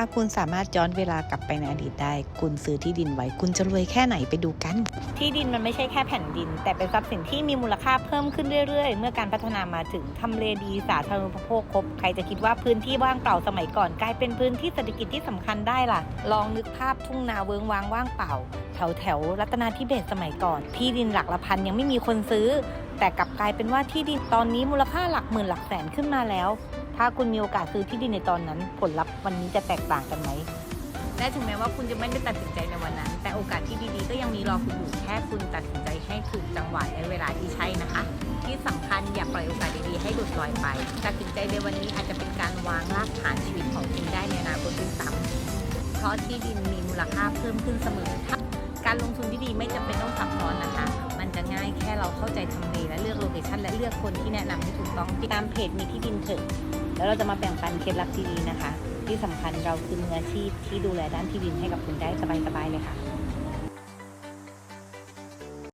าคุณสามารถย้อนเวลากลับไปในอดีตได้ คุณซื้อที่ดินไว้ คุณจะรวยแค่ไหนไปดูกัน ที่ดินมันไม่ใช่แค่แผ่นดิน แต่เป็นทรัพย์สินที่มีมูลค่าเพิ่มขึ้นเรื่อย ๆ เมื่อการพัฒนามาถึงทำเลดีสาธารณูปโภคครบ ใครจะคิดว่าพื้นที่ว่างเปล่าสมัยก่อนกลายเป็นพื้นที่เศรษฐกิจที่สำคัญได้ล่ะ ลองนึกภาพทุ่งนาเวิงว้างว่างเปล่า แถวแถวรัตนาธิเบศสมัยก่อน ที่ดินหลักละพันยังไม่มีคนซื้อ แต่กลับกลายเป็นว่าที่ดินตอนนี้มูลค่าหลักหมื่นหลักแสนขึ้นมาแล้ว ถ้าคุณมีโอกาสซื้อที่ดินในตอนนั้น ผลลัพธ์วันนี้จะแตกต่างกันไหมและถึงแม้ว่าคุณจะไม่ได้ตัดสินใจในวันนั้น แต่โอกาสที่ดีๆ ก็ยังมีรอคุณอยู่แค่คุณตัดสินใจให้ถูกจังหวะและเวลาที่ใช่นะคะ ที่สำคัญอย่าปล่อยโอกาสดีๆให้หลุดลอยไปตัดสินใจในวันนี้อาจจะเป็นการวางรากฐานชีวิตของคุณได้ในอนาคตด้วยซ้ำเพราะที่ดินมีมูลค่าเพิ่มขึ้นเสมอการลงทุนที่ดีไม่จำเป็นต้องซับซ้อนนะคะ จะง่ายแค่เราเข้าใจทำเลและเลือกโลเคชันและเลือกคนที่แนะนำให้ถูกต้องติดตามเพจมีที่ดินเถอะแล้วเราจะมาแบ่งปันเคล็ดลับดีๆนะคะ ที่สำคัญเราคือมืออาชีพที่ดูแลด้านที่ดินให้กับคุณได้สบายๆเลยค่ะ